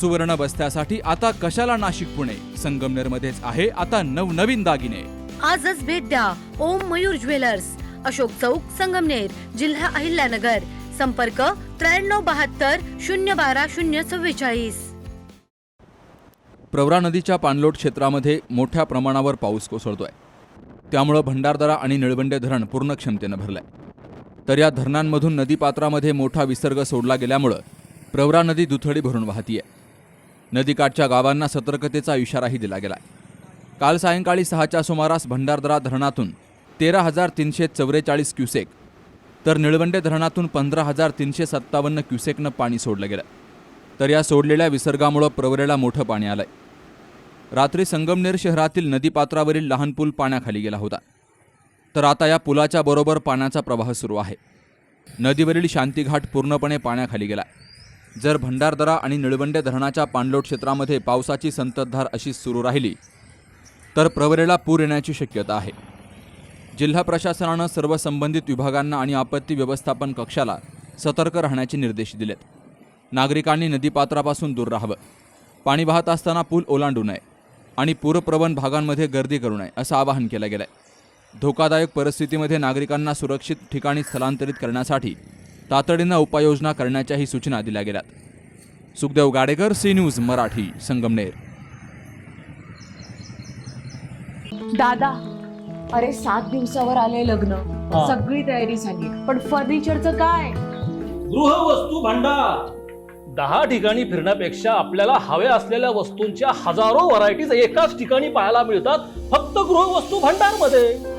सुवर्ण बस्त्यासाठी आता कशाला नाशिक पुणे? संगमनेर मध्येच आहे आता नवनवीन दागिने. आजच भेट द्या ओम मयूर ज्वेलर्स. अशोक चौक संगमनेर जिल्हा अहिल्यानगर. संपर्क त्र्याण्णव बहात्तर शून्य बारा शून्य चव्वेचाळीस. प्रवरा नदीच्या पाणलोट क्षेत्रामध्ये मोठ्या प्रमाणावर पाऊस कोसळतोय. त्यामुळं भंडारदरा आणि निळवंडे धरण पूर्ण क्षमतेनं भरलंय. तर या धरणांमधून नदीपात्रामध्ये मोठा विसर्ग सोडला गेल्यामुळं प्रवरा नदी दुथडी भरून वाहतीये. नदीकाठच्या गावांना सतर्कतेचा इशाराही दिला गेला काल सायंकाळी सहाच्या सुमारास भंडारदरा धरणातून तेरा हजार तीनशे चौवेचाळीस क्युसेक तर निळवंडे धरणातून पंधरा हजार तीनशे सत्तावन्न क्युसेकनं पाणी सोडलं गेलं. तर या सोडलेल्या विसर्गामुळं प्रवरेला मोठं पाणी आलंय. रात्री संगमनेर शहरातील नदीपात्रावरील लहान पूल पाण्याखाली गेला होता. तर आता या पुलाच्या बरोबर पाण्याचा प्रवाह सुरू आहे. नदीवरील शांतीघाट पूर्णपणे पाण्याखाली गेला. जर भंडारदरा आणि निळवंडे धरणाच्या पाणलोट क्षेत्रामध्ये पावसाची संततधार अशीच सुरू राहिली तर प्रवरेला पूर येण्याची शक्यता आहे. जिल्हा प्रशासनानं सर्व संबंधित विभागांना आणि आपत्ती व्यवस्थापन कक्षाला सतर्क राहण्याचे निर्देश दिलेत. नागरिकांनी नदीपात्रापासून दूर राहावं. पाणी वाहत असताना पूल ओलांडू नये आणि पूरप्रवण भागांमध्ये गर्दी करू नये असं आवाहन केलं आहे धोकादायक परिस्थितीमध्ये नागरिकांना सुरक्षित ठिकाणी स्थलांतरित करण्यासाठी तातडीनं उपाययोजना करण्याच्याही सूचना दिल्या गेल्यात. Sukhdev Gadekar C News Marathi Sangamner. दादा अरे सात दिवसावर आले लग्न. सगळी तयारी झाली. पण फर्निचरचं काय? गृहवस्तू भांडार. दहा ठिकाणी फिरण्यापेक्षा आपल्याला हव्या असलेल्या वस्तूंच्या हजारो व्हरायटीज एकाच ठिकाणी पाहायला मिळतात फक्त गृहवस्तू भांडारमध्ये